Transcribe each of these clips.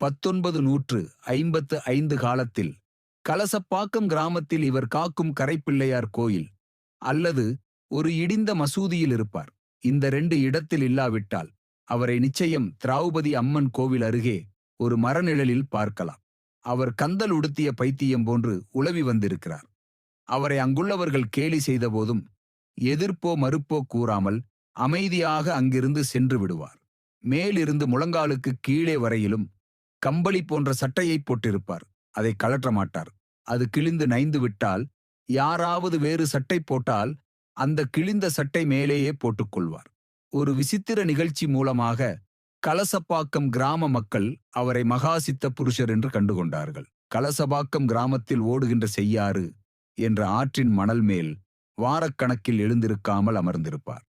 பத்தொன்பது நூற்று ஐம்பத்து ஐந்து காலத்தில் கலசப்பாக்கம் கிராமத்தில் இவர் காக்கும் கரைப்பிள்ளையார் கோயில். அல்லது ஒரு இடிந்த மசூதியில் இருப்பார். இந்த ரெண்டு இடத்தில் இல்லாவிட்டால் அவரை நிச்சயம் திராவுபதி அம்மன் கோவில் அருகே ஒரு மரநிழலில் பார்க்கலாம். அவர் கந்தல் உடுத்திய பைத்தியம் போன்று உளவி வந்திருக்கிறார். அவரை அங்குள்ளவர்கள் கேலி செய்தபோதும் எதிர்ப்போ மறுப்போ கூறாமல் அமைதியாக அங்கிருந்து சென்று விடுவார். மேலிருந்து முழங்காலுக்கு கீழே வரையிலும் கம்பளி போன்ற சட்டையை போட்டிருப்பார். அதை கழற்ற மாட்டார். அது கிழிந்து நைந்து விட்டால் யாராவது வேறு சட்டை போட்டால் அந்த கிழிந்த சட்டை மேலேயே போட்டுக்கொள்வார் ஒரு விசித்திர நிகழ்ச்சி மூலமாக கலசப்பாக்கம் கிராம மக்கள் அவரை மகாசித்த புருஷர் என்று கண்டுகொண்டார்கள். கலசபாக்கம் கிராமத்தில் ஓடுகின்ற செய்யாறு என்ற ஆற்றின் மணல் மேல் வாரக்கணக்கில் எழுந்திருக்காமல் அமர்ந்திருப்பார்.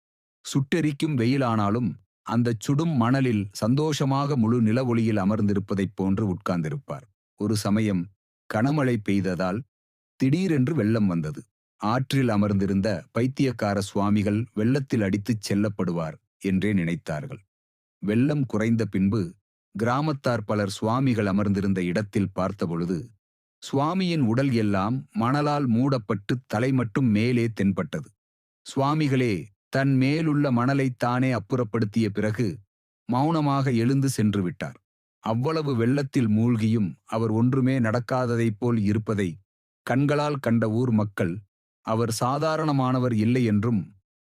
சுட்டெரிக்கும் வெயிலானாலும் அந்தச் சுடும் மணலில் சந்தோஷமாக முழு நிலவொளியில் அமர்ந்திருப்பதைப் போன்று உட்கார்ந்திருப்பார். ஒரு சமயம் கனமழை பெய்ததால் திடீரென்று வெள்ளம் வந்தது. ஆற்றில் அமர்ந்திருந்த பைத்தியக்கார சுவாமிகள் வெள்ளத்தில் அடித்துச் செல்லப்படுவார் என்றே நினைத்தார்கள். வெள்ளம் குறைந்த பின்பு கிராமத்தார் பலர் சுவாமிகள் அமர்ந்திருந்த இடத்தில் பார்த்தபொழுது சுவாமியின் உடல் எல்லாம் மணலால் மூடப்பட்டு தலை மட்டும் மேலே தென்பட்டது. சுவாமிகளே தன் மேலுள்ள மணலைத் தானே அப்புறப்படுத்திய பிறகு மௌனமாக எழுந்து சென்று விட்டார். அவ்வளவு வெள்ளத்தில் மூழ்கியும் அவர் ஒன்றுமே நடக்காததைப் போல் இருப்பதை கண்களால் கண்ட ஊர் மக்கள் அவர் சாதாரணமானவர் இல்லை என்றும்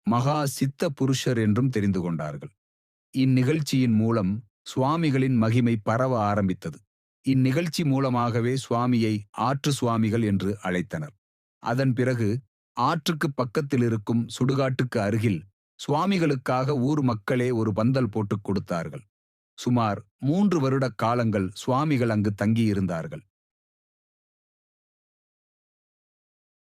மகா சித்த புருஷர் என்றும் தெரிந்து கொண்டார்கள். இந்நிகழ்ச்சியின் மூலம் சுவாமிகளின் மகிமை பரவ ஆரம்பித்தது. இந்நிகழ்ச்சி மூலமாகவே சுவாமியை ஆற்று சுவாமிகள் என்று அழைத்தனர். அதன் பிறகு ஆற்றுக்கு பக்கத்தில் இருக்கும் சுடுகாட்டுக்கு அருகில் சுவாமிகளுக்காக ஊர் மக்களே ஒரு பந்தல் போட்டுக் கொடுத்தார்கள். சுமார் மூன்று வருட காலங்கள் சுவாமிகள் அங்கு தங்கியிருந்தார்கள்.